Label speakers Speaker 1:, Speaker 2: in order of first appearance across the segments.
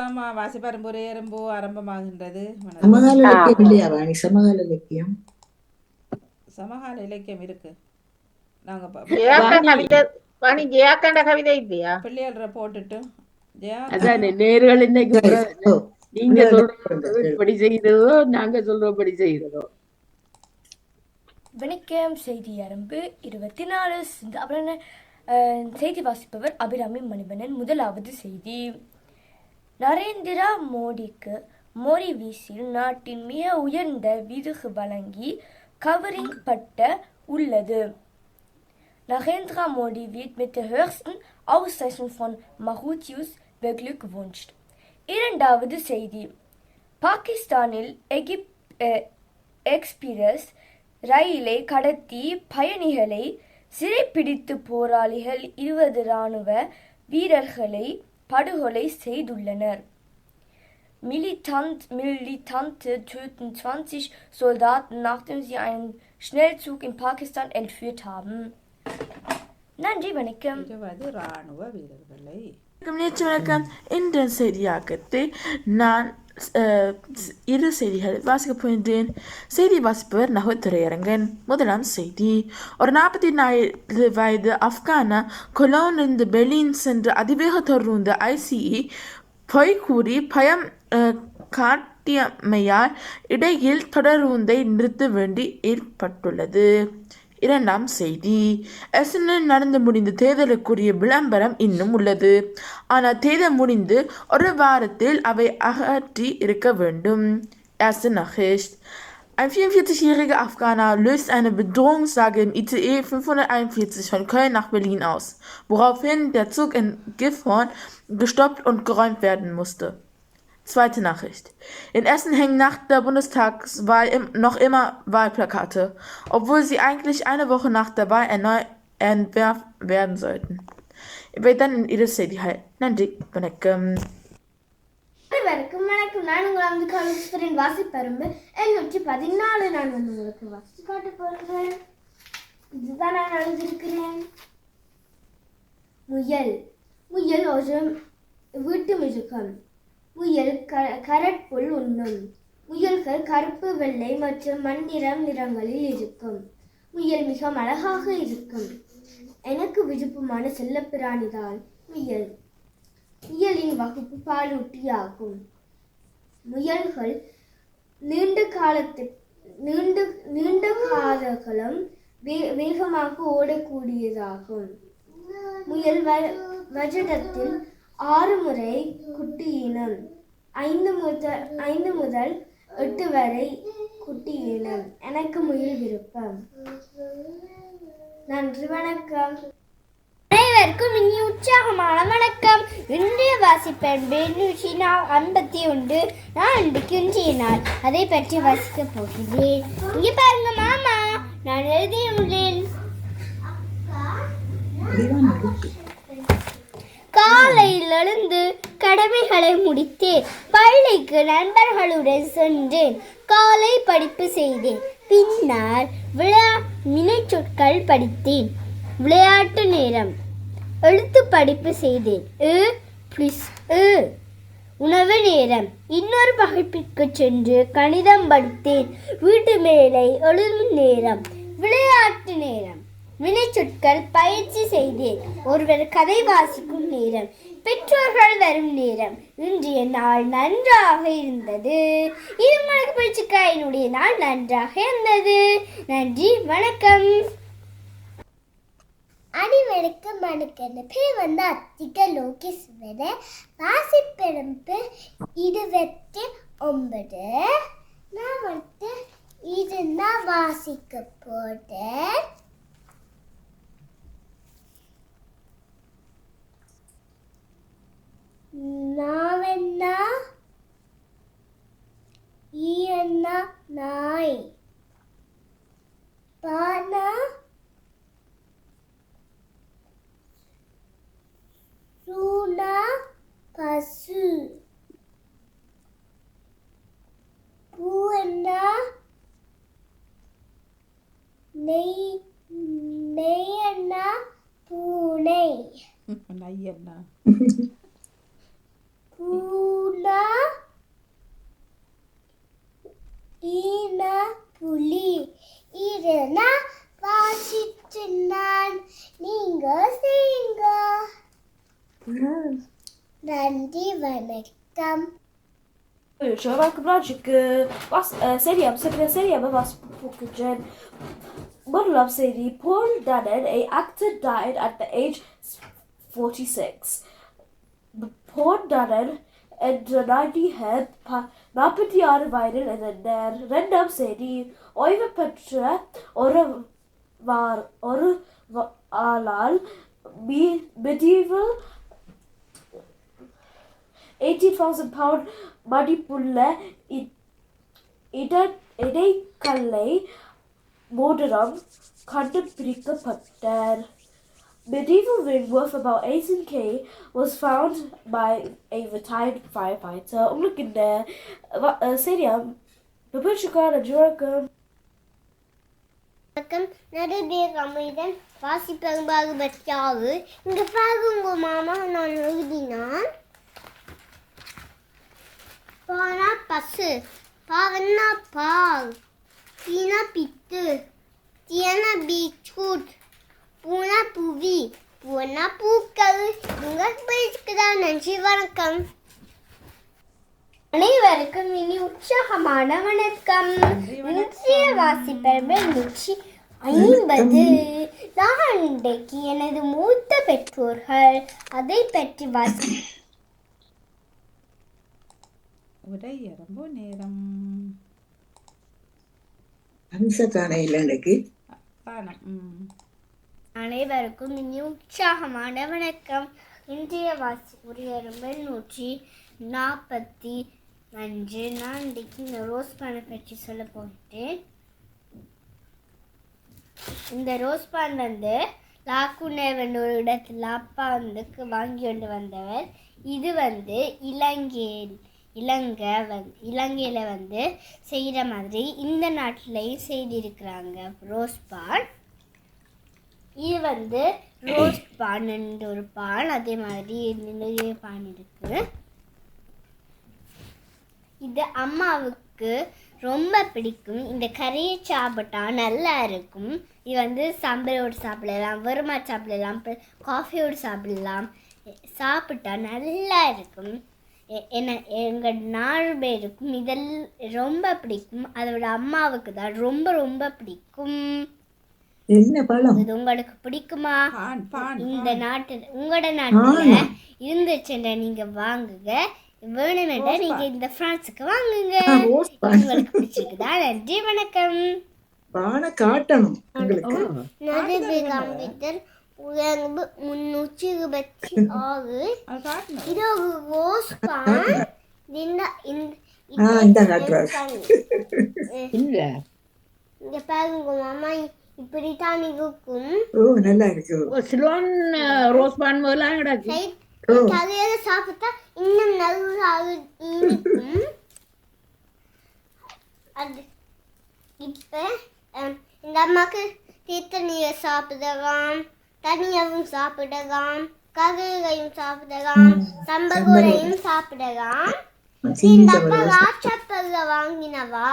Speaker 1: ஆமா வாசிப்பரம்புரை எறும்பு ஆரம்பமாகின்றது
Speaker 2: சமகால இலக்கியம் இல்லையா வாணி சமகால இலக்கியம்
Speaker 1: சமகால இலக்கியம் இருக்கு நாங்க
Speaker 2: வாணி
Speaker 3: ஜெயாக்கண்ட கவிதை இல்லையா
Speaker 1: பிள்ளையாளரை போட்டுட்டு
Speaker 4: அதானே நேர்கள் இன்னைக்கு நீங்க சொல்றபடி நாங்க சொல்றபடி செய்யறதோ
Speaker 5: வணக்கம் செய்தி அரம்பு இருபத்தி நாலு செய்தி வாசிப்பவர் அபிராமி மணிவண்ணன் முதலாவது செய்தி நரேந்திரா மோடிக்கு மோடி வீசில் நாட்டின் மிக உயர்ந்த விருது வழங்கி கவரிங் பட்ட உள்ளது Narendra Modi wird mit der höchsten Auszeichnung von Mauritius beglückwünscht. இரண்டாவது செய்தி பாகிஸ்தானில் எகிப் எக்ஸ்பிரஸ் ரயிலை கடத்தி பயணிகளை சிறைப்பிடித்து போராளிகள் இருபது இராணுவ வீரர்களை படுகொலை செய்துள்ளனர் Militant, Militante töten 20 Soldaten, nachdem sie einen Schnellzug in Pakistan entführt haben. நன்றி வணக்கம்
Speaker 1: இருபது ராணுவ வீரர்களை
Speaker 6: வணக்கம் நேற்று வணக்கம் இன்றைய செய்தியாக்கத்தை நான் அஹ், இரு செய்திகள் வாசிக்க போகின்றேன் செய்தி வாசிப்பவர் நகர் திரையரங்கன் முதலாம் செய்தி ஒரு நாற்பத்தி நாலு வயது ஆப்கான கொலோனிலிருந்து பெர்லின் சென்று அதிவேக தொடர்ந்த ஐசிஇ பொய் கூறி பயம் காட்டியமையால் இடையில் தொடர்வதை நிறுத்த வேண்டி ஏற்பட்டுள்ளது இரண்டாம் செய்தி எசனில் நடந்து முடிந்த தேர்தலுக்குரிய விளம்பரம் இன்னும் உள்ளது ஆனால் தேர்தல் முடிந்து ஒரு வாரத்தில் அவை அகற்றி இருக்க வேண்டும் Erste Nachricht. Ein 44-jähriger Afghaner löst eine Bedrohungslage im ICE 541 von Köln nach Berlin aus, woraufhin der Zug in Gifhorn gestoppt und geräumt werden musste. Zweite Nachricht. In Essen hängen nach der Bundestagswahl im, noch immer Wahlplakate, obwohl sie eigentlich eine Woche nach der Wahl erneu entwerfen werden sollten. இவை தான் இரு செய்திகள் நன்றி வணக்கம்
Speaker 7: அனைவருக்கும் வணக்கம் நான் உங்கள் வந்து கவிஸ்வரின் வாசிப்பரும்பு எண்ணூற்றி பதினாலு நான் வந்து உங்களுக்கு வாசித்து காட்ட போகிறேன் இதுதான் நான் எழுதியிருக்கிறேன் முயல் முயல் ஒரு வீட்டு மிருகம் முயல் க கரட்புல் உண்ணும். முயல்கள் கருப்பு வெள்ளை மற்றும் மண்ணிறம் நிறங்களில் இருக்கும். முயல் மிக அழகாக இருக்கும். எனக்கு விருப்பமான செல்லப்பிராணிதான் முயல் முயலின் வகுப்பு பாலூட்டி ஆகும் முயல்கள் நீண்ட காலத்து நீண்ட நீண்ட காலங்களும் வே வேகமாக ஓடக்கூடியதாகும். முயல் வ வஜடத்தில் ஆறு முறை குட்டியினம் ஐந்து முதல் ஐந்து முதல் எட்டு வரை குட்டியினம் எனக்கு முயல் விருப்பம். நன்றி வணக்கம். அனைவருக்கும் இனி உற்சாகமான வணக்கம். இன்றைய வாசிப்பேன் நூற்றி நாள் ஐம்பத்தி ஒன்று நான் இன்றைக்கு இன்றைய நாள் அதை பற்றி வாசிக்க போகிறேன். இங்கே பாருங்க மாமா நான் எழுதியுள்ளேன். காலையில் எழுந்து கடமைகளை முடித்தேன். பள்ளிக்கு நண்பர்களுடன் சென்றேன். காலை படிப்பு செய்தேன். பின்னர் விளையா வினைச்சொற்கள் படித்தேன். விளையாட்டு நேரம். எழுத்து படிப்பு செய்தேன். உ ப்ளஸ் உணவு நேரம். இன்னொரு வகுப்பிற்கு சென்று கணிதம் படித்தேன். வீட்டு மேலை எழுதும் நேரம். விளையாட்டு நேரம். வினைச்சொற்கள் பயிற்சி செய்தேன். ஒருவர் கதை வாசிக்கும் நேரம் பெற்றோர்கள் வரும் நேரம். இன்றைய நாள் நன்றாக இருந்தது. இது உங்களுக்கு பிடிச்சிக்கா என்னுடைய நாள் நன்றாக இருந்தது. நன்றி வணக்கம். அனைவருக்கும் வணக்கம் பேர் வந்து அத்திக லோகேஸ்வர வாசிப்பிறப்பு இருபத்தி ஒன்பது. நான் வந்து இதுதான் வாசிக்க போட்டேன் நாவென்னா? ஈ ஈயன்னா நாய். பானா? சூனா? பசு. பூவன்னா? நெய் நெய் நெய்யன்னா பூனை.
Speaker 1: நெய் நையண்ணா
Speaker 8: பூனா ஈனா புலி இதனா வாசித்து நான் நீங்க செய்யுங்க நன்றி வணக்கம்
Speaker 9: Čovjek mlađeg vas, serija, serija, serija med vas pokuđen. Model of serie Paul Dannon, a actor, died at the age 46. Paul என்ற நடிகர் ப நாற்பத்தி ஆறு வயதில் இருந்தார் ரெண்டாம் செய்தி ஓய்வு பெற்ற ஒரு வார் ஒரு வ- ஆளால் medieval 80,000 பவுண்ட் மதிப்புள்ள இ- இட- இடைக்கல்லை மோதிரம் கண்டுபிடிக்கப்பட்டார். Medieval ring worth about 18k was found by a retired firefighter. உங்களுக்கு இந்த வ- அஹ், சரியா பிடிச்சிருக்கான ஜோக்கம்
Speaker 8: வணக்கம் நடுவே அமைதன் வாசி பெரும்பாகு பற்றியாவு இங்க பாருங்க மாமா நான் எழுதினான் பானா பசு பாவன்னா பால் தீனா பித்து தீனா பீட்ரூட் பூனா புவி பூனா பூக்கள் உங்க பேசுக்குதான் நன்றி வணக்கம் அனைவருக்கும் இனி உற்சாகமான வணக்கம். இன்றைய வாசிப்பெருமை நூற்றி ஐம்பது நான் இன்றைக்கு எனது மூத்த பெற்றோர்கள். அதை பற்றி வாசி
Speaker 1: உரை எறும்பு நேரம்.
Speaker 2: அம்ச காணையில் எனக்கு
Speaker 1: காணம் ம்.
Speaker 8: அனைவருக்கும் இனி உற்சாகமான வணக்கம். இன்றைய வாசி உரையரும்பு நூற்றி நாற்பத்தி அஞ்சு நான் இன்றைக்கு இந்த ரோஸ் பானை பற்றி சொல்ல போகிறேன். இந்த ரோஸ் பான் வந்து லாக்குனர் ஒரு இடத்துல அப்பா வந்து வாங்கி கொண்டு வந்தவர். இது வந்து இலங்கையில் இலங்கை வந் இலங்கையில் வந்து செய்கிற மாதிரி இந்த நாட்டிலையும் செய்திருக்கிறாங்க ரோஸ் பான். இது வந்து ரோஸ் பான் ஒரு பான் அதே மாதிரி நிறைய பான் இருக்குது இது அம்மாவுக்கு ரொம்ப பிடிக்கும். இந்த கறியை சாப்பிட்டா நல்லா இருக்கும். இது வந்து சாம்பலோடு சாப்பிடலாம் வெறுமா சாப்பிடலாம் காஃபியோடு சாப்பிடலாம். சாப்பிட்டா நல்லா இருக்கும். என்ன எங்கள் நாலு பேருக்கும் இதெல்லாம் ரொம்ப பிடிக்கும். அதோட அம்மாவுக்கு தான் ரொம்ப ரொம்ப பிடிக்கும்.
Speaker 2: என்ன பழம்?
Speaker 8: இது உங்களுக்கு பிடிக்குமா? இந்த நாட்டு உங்களோட நாட்டுல இருந்துச்சுன்னா நீங்க வாங்குங்க. வேணுமெண்டா நீங்க இந்த பிரான்ஸுக்கு வாங்குங்க. உங்களுக்கு பிடிச்சிருக்குதா? நன்றி வணக்கம்.
Speaker 2: பானை காட்டணும் உங்களுக்கு.
Speaker 8: நடுவே கம்ப்யூட்டர் உயர்வு முன்னூற்றி இருபத்தி ஆறு. இது ஒரு ரோஸ் பான் இந்த இந்த
Speaker 2: ஆ இந்த காட்டுறாரு
Speaker 4: இல்ல.
Speaker 8: இங்க பாருங்க மாமா இப்படித்தான் இருக்கும்.
Speaker 2: ஓ நல்லா இருக்கு.
Speaker 4: சிலோன் ரோஸ் பான்
Speaker 8: சாப்பிட்டா இன்னும் நல்லா இனிக்கும் அது இப்போ இந்த அம்மாக்கு தீர்த்தணியை சாப்பிடலாம் தனியாவும் சாப்பிடலாம் கதைகளையும் சாப்பிடலாம் சம்பகூரையும் சாப்பிடலாம். இந்த அப்பா
Speaker 2: சவரம்
Speaker 8: ராச்சப்பல்ல வாங்கினவா?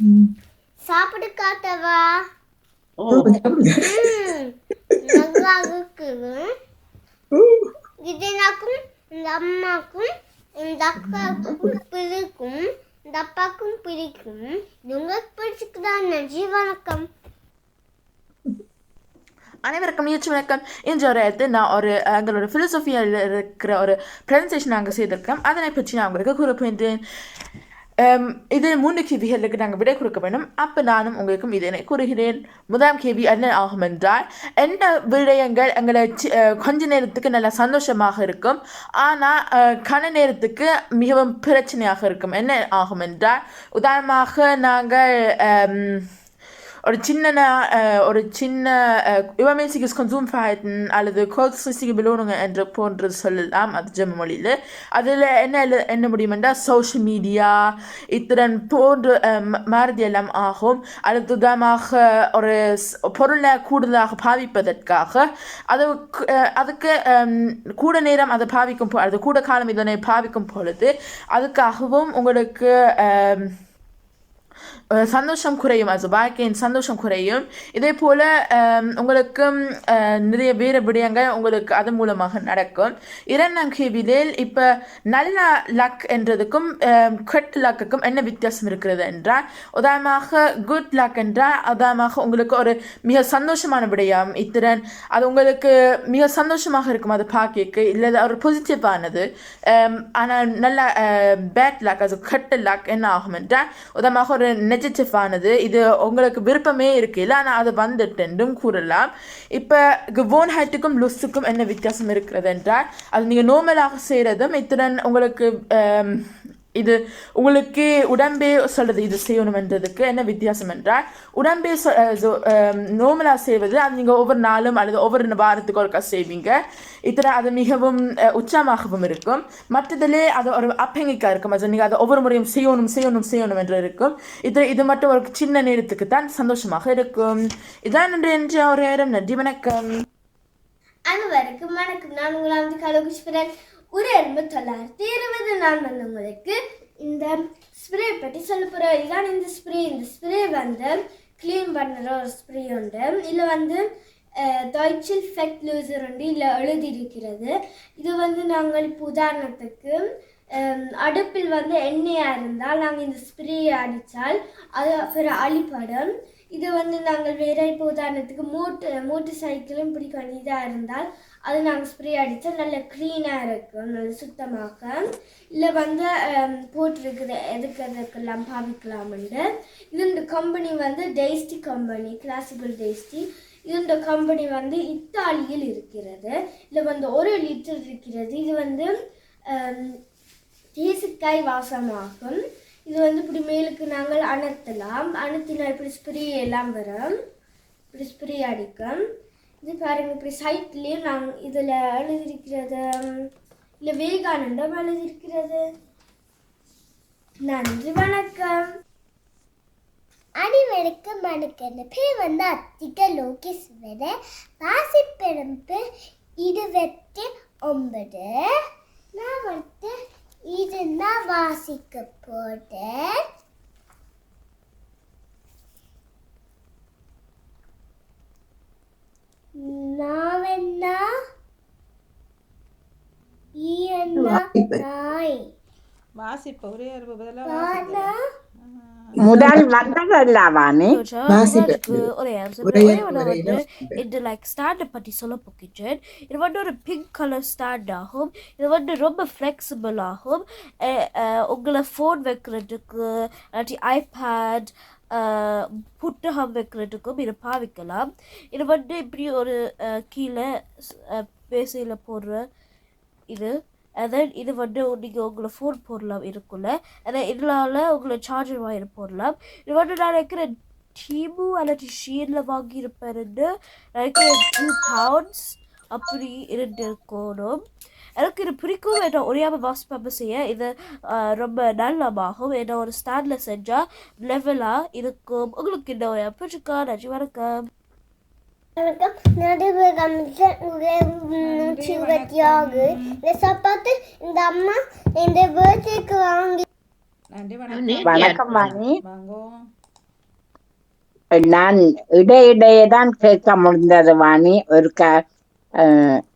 Speaker 2: ம்.
Speaker 8: சாப்பிட்டு காட்டவா நல்லா இருக்குது.
Speaker 2: ஓ,
Speaker 8: இந்த அம்மாக்கும் இந்த அக்காவுக்கும் பிடிக்கும் இந்த அப்பாவுக்கும் பிடிக்கும் இது உங்களுக்கு பிடிச்சிக்குதான் நன்றி வணக்கம்.
Speaker 6: அனைவருக்கும் முயற்சி வணக்கம். இன்று ஒரு இடத்து நான் ஒரு எங்களோட ஃபிலோசஃபியில் இருக்கிற ஒரு ப்ரெசன்டேஷன் நாங்கள் செய்திருக்கோம் அதனை பற்றி நான் உங்களுக்கு கூற இதில் இது மூன்று கேள்விகளுக்கு நாங்கள் விடை கொடுக்க வேண்டும் அப்போ நானும் உங்களுக்கும் இதனை கூறுகிறேன். முதலாம் கேள்வி என்ன ஆகும் என்றால் எந்த விடயங்கள் எங்களை சி- கொஞ்ச நேரத்துக்கு நல்ல சந்தோஷமாக இருக்கும். ஆனால் கன நேரத்துக்கு மிகவும் பிரச்சனையாக இருக்கும். என்ன ஆகும் என்றால் உதாரணமாக நாங்கள் um, ஒரு சின்ன நா- அஹ், ஒரு சின்ன அஹ், übermäßiges Konsumverhalten அல்லது kurzfristige Belohnungen என்று போன்று சொல்லலாம் அது ஜெர்மன் மொழியில் அதில் என்ன எழு- என்ன முடியுமெண்டா சோஷியல் மீடியா இத்திறன் போன்று மாறுதி எல்லாம் ஆகும் அல்லது தமாக ஒரு பொருளை கூடுதலாக பாவிப்பதற்காக அதுக்கு அதுக்கு கூட நேரம் அதை பாவிக்கும் பொ- அது கூட காலம் இதனை பாவிக்கும் பொழுது அதுக்காகவும் உங்களுக்கு சந்தோஷம் குறையும் அது வாழ்க்கையின் சந்தோஷம் குறையும். இதே போல் உங்களுக்கும் நிறைய வேறு விடயங்கள் உங்களுக்கு அது மூலமாக நடக்கும். இரண்டாம் கேள்வியில் இப்போ நல்ல லக் என்றதுக்கும் கெட் லக்குக்கும் என்ன வித்தியாசம் இருக்கிறது என்றால் உதாரணமாக குட் லக் என்றால் உதாரணமாக உங்களுக்கு ஒரு மிக சந்தோஷமான விடயம் இத்திறன் அது உங்களுக்கு மிக சந்தோஷமாக இருக்கும் அது பார்க்க இல்லை ஒரு பாசிட்டிவானது ஆனால் நல்ல பேட் லக் அது கெட்ட லக் என்ன ஆகும் என்றால் உதாரணமாக ஒரு நெகட்டிவ் ஆனது இது உங்களுக்கு விருப்பமே இருக்கையில் ஆனால் அது வந்துட்டுன்றும் கூறலாம். இப்போ gewohnheitக்கும் லுஸ்ஸுக்கும் என்ன வித்தியாசம் இருக்கிறது என்றால் அது நீங்கள் நோமலாக செய்கிறதும் இத்துடன் உங்களுக்கு இது உங்களுக்கு உடம்பே சொல்றது இது செய்யணுமென்றதுக்கு என்ன வித்தியாசம் என்றால் உடம்பே நோமலாக செய்வது அது நீங்கள் ஒவ்வொரு நாளும் அல்லது ஒவ்வொரு வாரத்துக்கு ஒருக்கா செய்வீங்க. இத்தனை அது மிகவும் உச்சமாகவும் இருக்கும். மற்றதிலே அது ஒரு அப்பங்கிக்காக இருக்கும். அது நீங்கள் அதை ஒவ்வொரு முறையும் செய்யணும் செய்யணும் செய்யணும் என்று இருக்கும். இது இது மட்டும் ஒரு சின்ன நேரத்துக்கு தான் சந்தோஷமாக இருக்கும். இதான் நன்றி என்ற ஒரு நேரம். நன்றி வணக்கம்.
Speaker 7: அனைவருக்கும் வணக்கம். நான் உங்களாவது கலோகிஸ்வரன் ஒரு எண்பது தொள்ளாயிரத்தி இருபது நான் வந்து உங்களுக்கு இந்த ஸ்ப்ரே பற்றி சொல்ல போகிறேன் இதுதான் இந்த ஸ்ப்ரே இந்த ஸ்ப்ரே வந்து க்ளீன் பண்ணுற ஒரு ஸ்ப்ரே உண்டு. இதில் வந்து டாய்ச்சில் ஃபெக்ட் லூசர் உண்டு. இதில் எழுதியிருக்கிறது. இது வந்து நாங்கள் இப்போ உதாரணத்துக்கு அடுப்பில் வந்து எண்ணெயாக இருந்தால் நாங்கள் இந்த ஸ்ப்ரே அடித்தால் அது அப்புறம் அழிப்படும். இது வந்து நாங்கள் வேற இப்போ உதாரணத்துக்கு மோட்டு மோட்டர் சைக்கிளும் பிடிக்கும். இதாக இருந்தால் அது நாங்கள் ஸ்ப்ரே அடித்தா நல்ல க்ளீனாக இருக்கும் நல்ல சுத்தமாக. இல்லை வந்து போட்டிருக்குது. எதுக்கு எதுக்கெல்லாம் பாவிக்கலாம்ண்டு இது இந்த கம்பெனி வந்து டேஸ்டி கம்பெனி கிளாசிக்கல் டேஸ்டி இது இந்த கம்பெனி வந்து இத்தாலியில் இருக்கிறது. இதில் வந்து ஒரு லிட்டர் இருக்கிறது. இது வந்து தேசிக்காய் வாசமாகும். இது வந்து இப்படி மேலுக்கு நாங்கள் அணத்தலாம். அணர்த்தினா இப்படி ஸ்ப்ரே எல்லாம் வரும். இப்படி ஸ்ப்ரே அடிக்கும். இது பாருங்க இப்படி சைட்லேயும் நாங்கள் இதில் எழுதியிருக்கிறது இல்லை விவேகானந்தம் எழுதியிருக்கிறது நன்றி வணக்கம்.
Speaker 10: அனைவருக்கும் வணக்கம் பேர் வந்து அத்திக லோகேஸ்வர வாசிப்பெரும்பு இருபத்தி ஒன்பது. நான் வந்து இதுதான் வாசிக்க போட்டேன் நாய்
Speaker 1: வாசிப்பு. ஒரே அறிவு பதிலாக
Speaker 10: நானா
Speaker 11: முதல் வந்ததல்ல வாணி?
Speaker 2: வாசிப்பு.
Speaker 9: ஒரே answer.
Speaker 2: ஒரே
Speaker 9: ஒரே ஒன்று
Speaker 2: ஒரே
Speaker 9: வந்து
Speaker 2: வாசிப்பு.
Speaker 9: இது லைக் ஸ்டாண்டை பற்றி சொல்ல போக்கிச்சேன் இது வந்து ஒரு பிங்க் கலர் ஸ்டாண்ட் ஆகும். இது வந்து ரொம்ப ஃப்ளெக்சிபிள் ஆகும். உங்களை ஃபோன் வைக்கிறதுக்கு இல்லாட்டி ஐபேட் புத்தகம் வைக்கிறதுக்கும் இதை பாவிக்கலாம் இது வந்து இப்படி ஒரு கீழே பேசையில் போடுற இது. அதன் இது வந்து நீங்கள் உங்களை ஃபோன் போடலாம் இருக்குள்ள அதை இதனால உங்களை சார்ஜர் வாங்கி போடலாம். இது வந்து நான் நினைக்கிற டீமு அல்லது ஷீனில் வாங்கியிருப்பேன்னு நினைக்கிற டூ பவுண்ட்ஸ் அப்படி இருந்திருக்கணும். எனக்கு இது பிடிக்கும் என்ன ஒரேயாமல் வாசிப்பாமல் செய்ய. இது ரொம்ப நல்லமாகும். என்ன ஒரு ஸ்டாண்டில் செஞ்சால் லெவலாக இருக்கும். உங்களுக்கு இந்த ஒரு பிடிச்சிருக்கா நன்றி வணக்கம்.
Speaker 10: வணக்கம். நடுவு கமிஷன் நூற்றி இருபத்தி ஆறு. இந்த சப்பாத்து இந்த அம்மா இந்த பர்த்டேக்கு வாங்கி
Speaker 1: வணக்கம்.
Speaker 11: வாணி நான் இடையிடையே தான் கேட்க முடிந்தது வாணி ஒரு க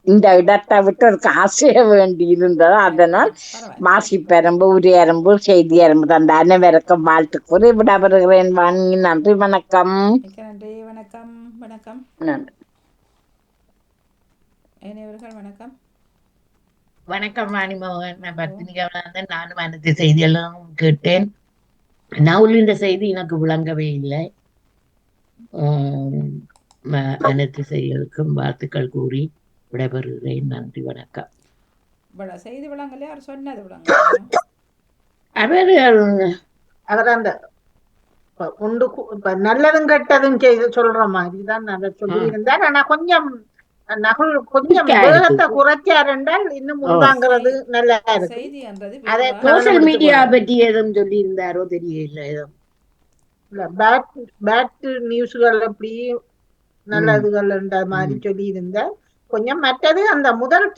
Speaker 11: இந்த இடத்தை விட்டு ஒரு காசைய வேண்டி இருந்தது அதனால்
Speaker 1: பரவாயில்ல.
Speaker 11: வாசிப்பெரும்பு உரியரம்பு செய்தி எறும்பு தந்த அனைவருக்கும் வாழ்த்து கூறி விட வருகிறேன் வாணி நன்றி வணக்கம்.
Speaker 1: நன்றி வணக்கம் வணக்கம்.
Speaker 11: நன்றி.
Speaker 1: வணக்கம்.
Speaker 4: வணக்கம் வாணி மோகன். நான் பத்தினி கவலாந்தன் நானும் அனைத்து செய்தியெல்லாம் கேட்டேன். நான் இந்த செய்தி எனக்கு விளங்கவே இல்லை. அனைத்து செய்திகளுக்கும் வாழ்த்துக்கள் கூறி விடைபெறுகிறேன். நன்றி வணக்கம்.
Speaker 1: செய்தி விளங்கலையே? அவர் சொன்னது
Speaker 4: அவர்
Speaker 11: அவர் அந்த
Speaker 3: உண்டு நல்லதும் கெட்டதும் செய்து சொல்ற மாதிரி தான் அதை சொல்லி இருந்தார் ஆனா கொஞ்சம் நகுல் கொஞ்சம். வேகத்தை குறைச்சார் என்றால் இன்னும் முன்வாங்கிறது நல்லா இருக்கு. அதை
Speaker 4: சோசியல் மீடியா. பற்றி எதுவும் சொல்லி இருந்தாரோ தெரியல
Speaker 3: இல்ல பேட் பேட் நியூஸ்கள் அப்படி நல்லதுகள்ன்ற மாதிரி சொல்லி இருந்த கொஞ்சம் மற்றது அந்த முதல்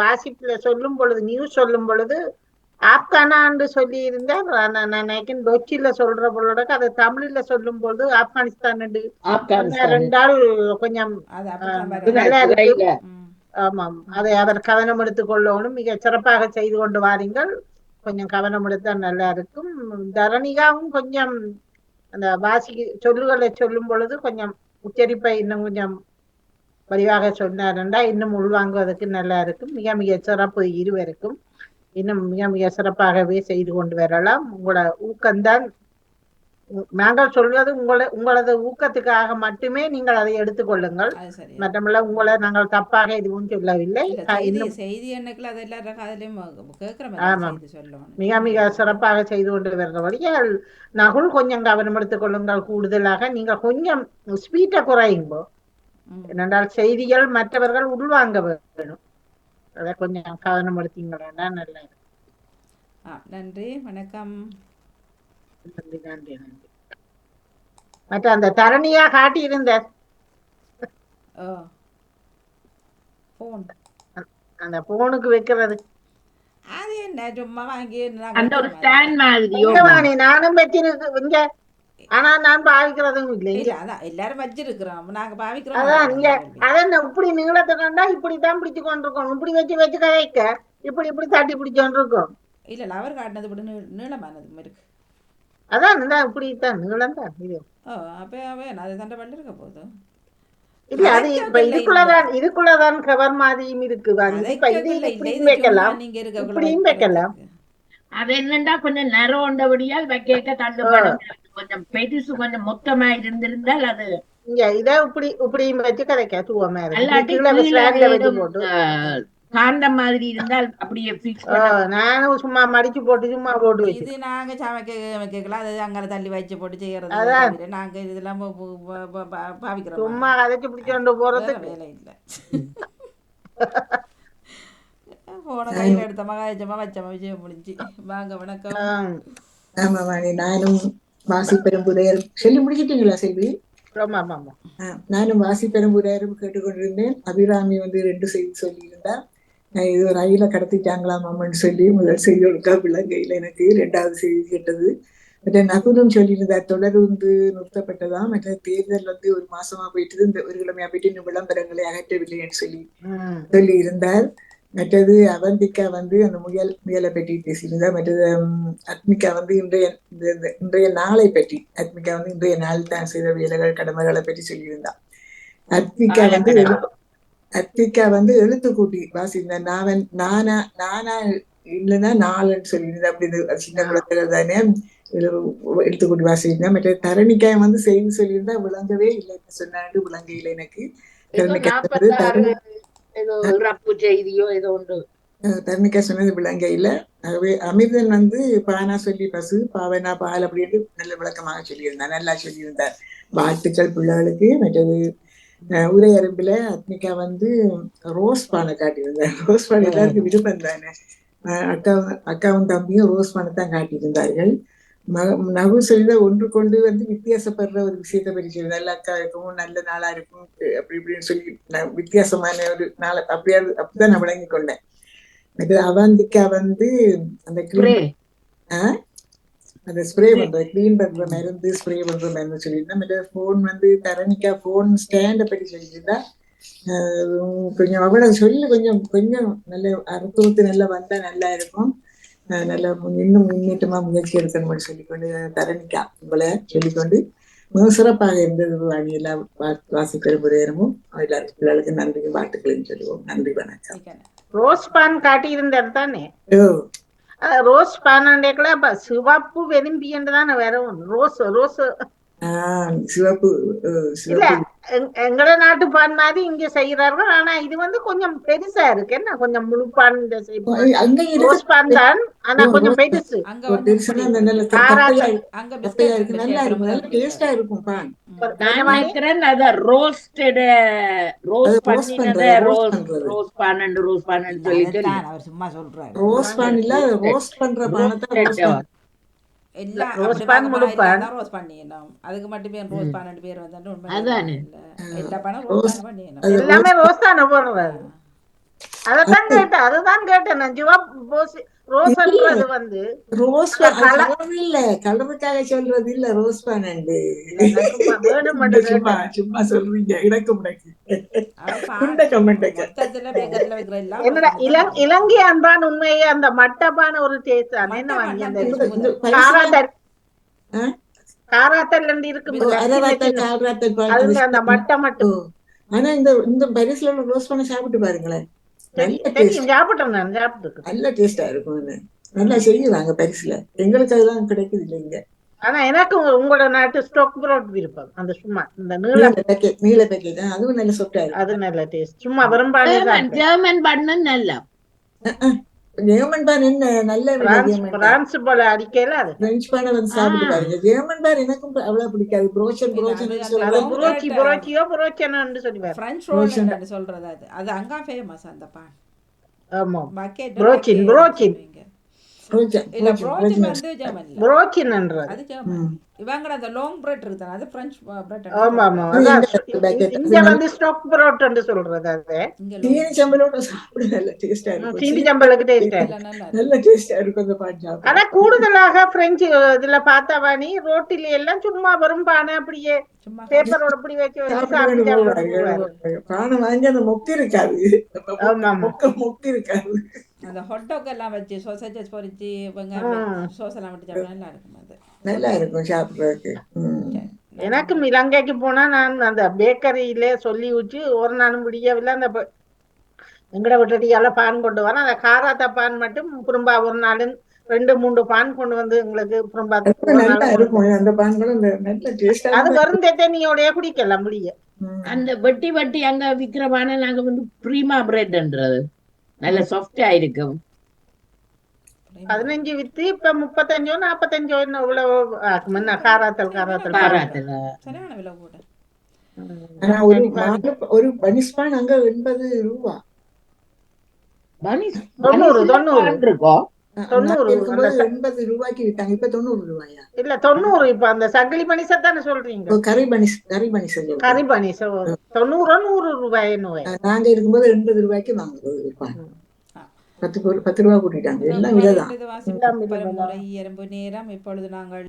Speaker 3: வாசிப்புல சொல்லும் பொழுது நியூஸ் சொல்லும் பொழுது ஆப்கானான்னு சொல்லி இருந்தார் நான் நினைக்கிறேன் டொச்சில சொல்ற பொழுது அதை தமிழ்ல சொல்லும் பொழுது ஆப்கானிஸ்தான் ரெண்டாள் கொஞ்சம். நல்லா இருக்கு. ஆமாம். அதை அவர் கவனம் எடுத்துக் கொள்ளணும். மிக சிறப்பாக செய்து கொண்டு வாருங்கள். கொஞ்சம் கவனம் எடுத்தா நல்லா இருக்கும். தரணிகாவும் கொஞ்சம் அந்த வாசி சொல்லுகளை சொல்லும் பொழுது கொஞ்சம் உச்சரிப்பை இன்னும் கொஞ்சம் பதிவாக சொன்னாருண்டா இன்னும் உள்வாங்குவதற்கு நல்லா இருக்கும். மிக மிக சிறப்பு இருவருக்கும். இன்னும் மிக மிக சிறப்பாகவே செய்து கொண்டு வரலாம். உங்களோட ஊக்கம்தான் நாங்கள் சொல்வது உங்களை உங்களது ஊக்கத்துக்காக மட்டுமே நீங்கள் அதை எடுத்துக்கொள்ளுங்கள். மற்றமல்ல உங்களை நாங்கள் தப்பாக எதுவும் சொல்லவில்லை.
Speaker 1: செய்தி சொல்லணும்
Speaker 3: மிக மிக சிறப்பாக செய்து கொண்டு வருகிறபடியால் நகுல் கொஞ்சம் கவனம் எடுத்துக் கொள்ளுங்கள் கூடுதலாக. நீங்கள் கொஞ்சம் ஸ்பீட்டை குறையுங்கோ. என்னென்றால் செய்திகள் மற்றவர்கள் உள்வாங்க வேணும். அதை கொஞ்சம் கவனம் எடுத்தீங்கன்னா நல்லா
Speaker 1: நன்றி. வணக்கம்.
Speaker 3: நன்றி நன்றி. நன்றி மற்ற அந்த தரணியா காட்டியிருந்த?
Speaker 1: ஓ போன்.
Speaker 3: அந்த போனுக்கு வைக்கிறது.
Speaker 1: அது என்ன சும்மா வாங்கி
Speaker 4: அந்த ஒரு ஸ்டாண்ட்
Speaker 1: மாதிரி.
Speaker 3: நானும் வச்சிருக்கு இங்க. ஆனா நான் பாவிக்கிறதும் இல்லை
Speaker 1: இல்ல அதான் எல்லாரும் வச்சிருக்கிறோம். நாங்க பாவிக்கிறோம்.
Speaker 3: அதான் நீங்க. அதான் இப்படி நீளத்தை கண்டா இப்படித்தான் பிடிச்சு கொண்டிருக்கோம். இப்படி வச்சு வச்சு கதைக்க இப்படி இப்படி தட்டி பிடிச்சு கொண்டிருக்கோம்.
Speaker 1: இல்ல இல்ல அவர் காட்டினது இப்படி நீளமானது இருக்கு.
Speaker 3: அதான் இந்த இப்படித்தான் நீளம் தான் இது.
Speaker 1: அப்ப அவன் அது தண்டை பல்லு இருக்க போகுது?
Speaker 3: இல்ல அது இப்ப இதுக்குள்ளதான் இதுக்குள்ளதான் கவர் மாதிரியும் இருக்கு இப்ப இது இப்படியும் வைக்கலாம். இப்படியும். வைக்கலாம்.
Speaker 4: அது என்னண்டா கொஞ்சம் நிறவுண்டபடியால் வைக்க தள்ளுபடும் கொஞ்சம் பெருசு கொஞ்சம் மொத்தமா இருந்திருந்தால் அது
Speaker 3: இங்க இத இப்படி இப்படியும் வச்சு கதைக்க தூவமா இருக்கு.
Speaker 4: காந்தம் மாதிரி இருந்தால் அப்படியே
Speaker 3: நானும் சும்மா மடிச்சு போட்டு சும்மா போட்டு வச்சு
Speaker 1: இது நாங்க சமைக்க வைக்கலாம் அது அங்கே தள்ளி வச்சு போட்டு செய்யறது நாங்க இதெல்லாம் பாவிக்கிறோம்?
Speaker 3: சும்மா கதைச்சு பிடிச்சு கொண்டு போறதுக்கு.
Speaker 1: வேலை இல்லை. போன கையில் எடுத்தமா காய்ச்சமா வச்சமா விஷயம் முடிஞ்சு. வாங்க வணக்கம்.
Speaker 2: ஆமா வாணி. நானும் வாசிப்பெரும்புதையர் சொல்லி முடிச்சிட்டீங்களா செல்வி? நானும் வாசிப்பெரும்புதையரும் கேட்டுக்கொண்டிருந்தேன். அபிராமி வந்து ரெண்டு செய்தி சொல்லியிருந்தா நான் இது ரயில கடத்திட்டாங்களாம் அம்மன்னு சொல்லி முதல் செய்தி ஒழுக்கா விளங்கையில் எனக்கு ரெண்டாவது செய்தி கேட்டது. மற்ற நகுலும் சொல்லியிருந்தார் தொடர்ந்து நிறுத்தப்பட்டதாம் மற்ற தேர்தல் வந்து ஒரு மாசமா போயிட்டு இந்த ஒரு கிழமையா போயிட்டு இன்னும் விளம்பரங்களை அகற்றவில்லைன்னு சொல்லி. சொல்லி இருந்தார் மற்றது அவந்திகா வந்து அந்த முயல் முயலை பற்றி பேசியிருந்தார் மற்றது அத்மிகா வந்து இன்றைய இந்த- இன்றைய நாளை பற்றி அத்மிகா வந்து இன்றைய நாள் தான் செய்த வேலைகள் கடமைகளை பற்றி சொல்லியிருந்தார் அத்மிகா வந்து அத்மிகா வந்து எழுத்து கூட்டி வாசியிருந்தார் நாவன் நானா நானா இல்லைன்னா நாலுன்னு சொல்லியிருந்தா அப்படி சின்ன குழந்தைகள் தானே எழு- எழுத்து கூட்டி வாசியிருந்தா மற்ற தரணிக்காய் வந்து செய்தி சொல்லியிருந்தா விளங்கவே இல்லை சொன்னாண்டு விளங்கையில் எனக்கு. தரணிக்காய் சொன்னது விளங்கையில ஆகவே அமிர்தன் வந்து பானா சொல்லி பசு பாவனா பால் அப்படின்னு நல்ல விளக்கமாக சொல்லியிருந்தார். நல்லா சொல்லியிருந்தார். வாழ்த்துக்கள் பிள்ளைகளுக்கு மற்றது அஹ் உரை அரும்பில அத்மிகா வந்து ரோஸ் பானை காட்டியிருந்தார் ரோஸ் பானை எல்லாருக்கும் விருப்பம் தானே? அஹ் அக்காவும் அக்காவும் தம்பியும் ரோஸ் பானை தான் காட்டியிருந்தார்கள் மக நகு சொல்ல ஒன்று கொண்டு வந்து வித்தியாசப்படுற ஒரு விஷயத்தை பற்றி சொல்லி நல்ல அக்கா இருக்கும் நல்ல நாளா இருக்கும் அப்படி இப்படின்னு சொல்லி நான் வித்தியாசமான ஒரு நாளை அப்படியா அப்படிதான் நான் விளங்கி கொண்டேன். அவந்திக்கா வந்து அந்த கிளீன் அந்த ஸ்ப்ரே பண்ற கிளீன் பண்ற மருந்து ஸ்ப்ரே பண்ற மருந்து சொல்லியிருந்தேன் மற்ற போன் வந்து தரணிக்கா போன் ஸ்டாண்டை பற்றி சொல்லியிருந்தா கொஞ்சம் அவளை சொல்லி கொஞ்சம் கொஞ்சம் நல்ல அறுத்துவத்து நல்லா வந்தா நல்லா இருக்கும். நல்ல இன்னும் முன்னேற்றமா முயற்சி எடுக்கணும்னு சொல்லிக்கொண்டு தரணிக்கா உங்களை சொல்லிக்கொண்டு மிக சிறப்பாக இருந்தது வா- வாசிக்கிற முறையரமும் எல்லாருக்கும் பிள்ளைகளுக்கு நன்றியும் வாழ்த்துக்களையும் சொல்லுவோம். நன்றி வணக்கம்.
Speaker 3: ரோஸ் பான் காட்டியிருந்தார் தானே? ரோஸ் பானாண்டேக்குள்ள அப்ப சிவப்பு விரும்பி என்று தானே வேற ரோஸ் ரோஸ்.
Speaker 2: சிவப்பு அஹ்,
Speaker 3: இல்ல
Speaker 2: சிவப்பு
Speaker 3: எங்- எங்கட நாட்டு பான் மாதிரி இங்க செய்யறார்கள் ஆனா இது வந்து கொஞ்சம் பெருசா இருக்கு. என்ன கொஞ்சம் முழுப்பான் இந்த.
Speaker 2: அங்க
Speaker 3: ரோஸ் பான் தான் ஆனா கொஞ்சம்
Speaker 2: ரோஸ்
Speaker 3: பெருசு.
Speaker 2: நல்ல இருக்கும் நல்ல டேஸ்டா இருக்கும் பான்.
Speaker 11: நான் நினைக்கிறேன் அத ரோஸ்டட் ரோஸ் பண்ணினத ரோஸ். ரோஸ் பானண்டு ரோஸ் பானண்டு சொல்லி சொல்லி
Speaker 1: அவர் சும்மா சொல்றாரு.
Speaker 2: ரோஸ் பான் இல்ல ரோஸ்ட் பண்ற பானை தான் ரோஸ் பான்
Speaker 1: எல்லாம்
Speaker 3: ரோஸ் பான், முழுப்பான்.
Speaker 1: ரோஸ் பண்ணிடணும் அதுக்கு மட்டும் ரோஸ் பான் பேர் வந்து உண்மை
Speaker 11: அதானே.
Speaker 1: இல்ல. எல்லா பானும்
Speaker 2: ரோஸ்
Speaker 1: பண்ணிடணும்
Speaker 3: எல்லாமே ரோஸ். தானே போடுறது? அதத்தான் கேட்டேன் அதுதான் கேட்டேன் நான். ஜுவா ரோஸ் ரோஸ்ன்றது வந்து.
Speaker 2: ரோஸ் இல்ல கலருக்காக சொல்றது இல்ல ரோஸ்
Speaker 3: சும்மா
Speaker 2: சொல்றீங்க இடக்கு முடக்கு
Speaker 3: என்னடா இலங் இலங்கை அன்பான் உண்மையே அந்த மட்டப்பான ஒரு டேஸ்ட் தான் என்ன வாங்கி அந்த காராத்தல். இருக்கும் அந்த மட்டை. மட்டும்
Speaker 2: ஆனா இந்த இந்த பரிசுல உள்ள ரோஸ் பண்ண சாப்பிட்டு பாருங்களேன். நல்ல டேஸ்ட்
Speaker 3: தெரியும் சாப்பிட்டேன் நான் சாப்பிட்டு
Speaker 2: நல்ல டேஸ்டா இருக்கும் நல்லா செய்யுறாங்க பரிசுல. எங்களுக்கு அதெல்லாம் கிடைக்குது இல்ல இங்க.
Speaker 3: ஆனா எனக்கு உங்க- உங்களோட நாட்டு ஸ்டோக் ப்ரோட் விருப்பம். அந்த சும்மா இந்த நீள
Speaker 2: நீல பேக்கெட் நீல பேக்கெட் அதுவும் நல்ல சொட்டா
Speaker 3: அது நல்ல டேஸ்ட் சும்மா
Speaker 11: ஜெர்மன் ஜெர்மன் பண்ணு நல்லா.
Speaker 2: ஜெர்மன் பான் என்ன நல்ல
Speaker 3: அது.
Speaker 2: பிரெஞ்சு பானை வந்து சாப்பிட்டு. பாருங்க. ஜெர்மன் பான் எனக்கும் அவ்வளவு பிடிக்காது. புரோச்சன்
Speaker 1: இல்ல,
Speaker 2: புரோச்சன்
Speaker 1: அது அந்த
Speaker 3: அது
Speaker 2: சொல்லுவாங்க
Speaker 3: புரோச்சி புரோச்சியோ புரோச்சனு சொல்லி பாரு
Speaker 1: பிரெஞ்ச்
Speaker 2: ரோஷன்
Speaker 1: ரோல் சொல்றது அது. அது அங்க ஃபேமஸ் அந்த பான்
Speaker 3: ஆமா. புரோச்சின், புரோச்சின்.
Speaker 1: அந்த லாங் பிரெட் இருக்கு அது பிரெஞ்ச் பிரெட்
Speaker 3: ஆமா ஆமா. இங்க வந்து ஸ்டோக் புரோட்னு சொல்றது அது.
Speaker 2: சம்பளோட டேஸ்டா
Speaker 3: சீனி சம்பளுக்கு டேஸ்ட்
Speaker 1: நல்லா
Speaker 2: டேஸ்டா அந்த சாப்பிட.
Speaker 3: ஆனா கூடுதலாக பிரெஞ்சு இதுல பார்த்தா நீ? ரோட்டில எல்லாம் சும்மா வரும் பானை அப்படியே. பேப்பரோட இப்படி வச்சு.
Speaker 2: பானை வாங்கி அந்த மொக்கு இருக்காது. மொக்க மொக்கு இருக்காது.
Speaker 1: அந்த ஹாட் டாக் எல்லாம் வச்சு சோசேஜஸ் பொரிச்சு
Speaker 3: ஆ.
Speaker 1: சோஸ் எல்லாம் விட்டு நல்லா இருக்கும் அது.
Speaker 2: நல்லா இருக்கும் சாப்பிடுறதுக்கு.
Speaker 3: எனக்கும் இலங்கைக்கு போனா நான் அந்த பேக்கரியில சொல்லி வச்சு ஒரு நாளும் முடியவில்லை. அந்த எங்கட விட்டுட்டியால பான் கொண்டு வரேன். அந்த காராத்த பான் மட்டும் புறம்பா ஒரு நாள் ரெண்டு மூணு பான் கொண்டு வந்து எங்களுக்கு புறம்பா
Speaker 2: அது
Speaker 3: வரும் தேத்தனியோடய குடிக்கலாம் முடிய.
Speaker 11: அந்த வெட்டி வெட்டி அங்க விக்கிறமான நாங்க வந்து ப்ரீமா பிரெட்ன்றது நல்ல சாஃப்டா இருக்கும்.
Speaker 3: பதினஞ்சு வித்து இப்ப முப்பத்தஞ்சோ நாப்பத்தஞ்சோ இவ்வளவு காராத்தல் காராத்தல்.
Speaker 1: கூட
Speaker 2: ஆனா ஒரு ஒரு பனிஸ்பான் அங்க எண்பது ரூபா.
Speaker 11: பனிஸ்
Speaker 3: தொண்ணூறு, தொண்ணூறு.
Speaker 11: இருக்கும்.
Speaker 3: தொண்ணூறு,
Speaker 2: எண்பது ரூபாய்க்கு விட்டாங்க இப்ப தொண்ணூறு ரூபாயா?
Speaker 3: இல்ல தொண்ணூறு இப்ப அந்த சங்கிலி பனிசத்தானே சொல்றீங்க?
Speaker 2: ஓ, கறி பனிஸ் கறி பனிஸ்.
Speaker 3: கறி பனிச தொண்ணூறு நூறு ரூபாய்
Speaker 2: நாங்க இருக்கும்போது எண்பது ரூபாய்க்கு வாங்குறது பத்து பத்து ரூபா கூட்டிட்டாங்க. எல்லாம் விலைதான்
Speaker 1: எறும்பு நேரம். இப்பொழுது நாங்கள்